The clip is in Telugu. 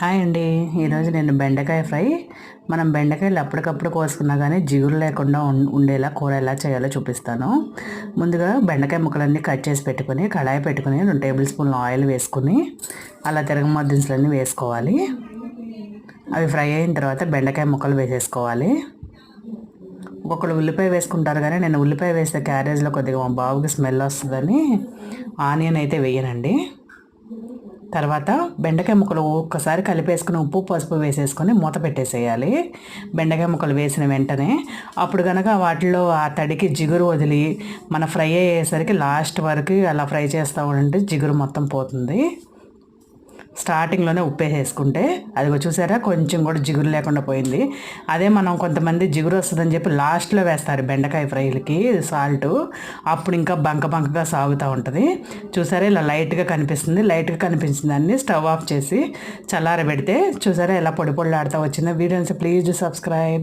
హాయ్ అండి. ఈరోజు నేను బెండకాయ ఫ్రై. మనం బెండకాయలు అప్పటికప్పుడు కోసుకున్నా కానీ జిగురు లేకుండా ఉండేలా కూర ఎలా చేయాలో చూపిస్తాను. ముందుగా బెండకాయ ముక్కలన్నీ కట్ చేసి పెట్టుకొని కడాయి పెట్టుకొని రెండు టేబుల్ స్పూన్ ఆయిల్ వేసుకుని అలా తిరగమాత దినుసులన్నీ వేసుకోవాలి. అవి ఫ్రై అయిన తర్వాత బెండకాయ ముక్కలు వేసేసుకోవాలి. ఒక్కొక్కరు ఉల్లిపాయ వేసుకుంటారు కానీ నేను ఉల్లిపాయ వేస్తే క్యారేజ్లో కొద్దిగా మా బాబుకి స్మెల్ వస్తుందని ఆనియన్ అయితే వేయనండి. తర్వాత బెండకాయ ముక్కలు ఒక్కసారి కలిపేసుకుని ఉప్పు పసుపు వేసేసుకొని మూత పెట్టేసేయాలి. బెండకాయ ముక్కలు వేసిన వెంటనే అప్పుడు కనుక వాటిలో ఆ తడికి జిగురు వదిలి మన ఫ్రై అయ్యేసరికి లాస్ట్ వరకు అలా ఫ్రై చేస్తూ ఉంటే జిగురు మొత్తం పోతుంది. స్టార్టింగ్లోనే ఉప్పు వేసేసుకుంటే అదిగో చూసారా కొంచెం కూడా జిగురు లేకుండా పోయింది. అదే మనం కొంతమంది జిగురు వస్తుందని చెప్పి లాస్ట్లో వేస్తారు బెండకాయ ఫ్రైలకి సాల్ట్. అప్పుడు ఇంకా బంక బంకగా సాగుతూ ఉంటుంది. చూసారా ఇలా లైట్గా కనిపిస్తుంది. లైట్గా కనిపించిన దాన్ని స్టవ్ ఆఫ్ చేసి చల్లారబెడితే చూసారా ఇలా పొడి పొడిలాడుతూ వచ్చింది. Videos please subscribe.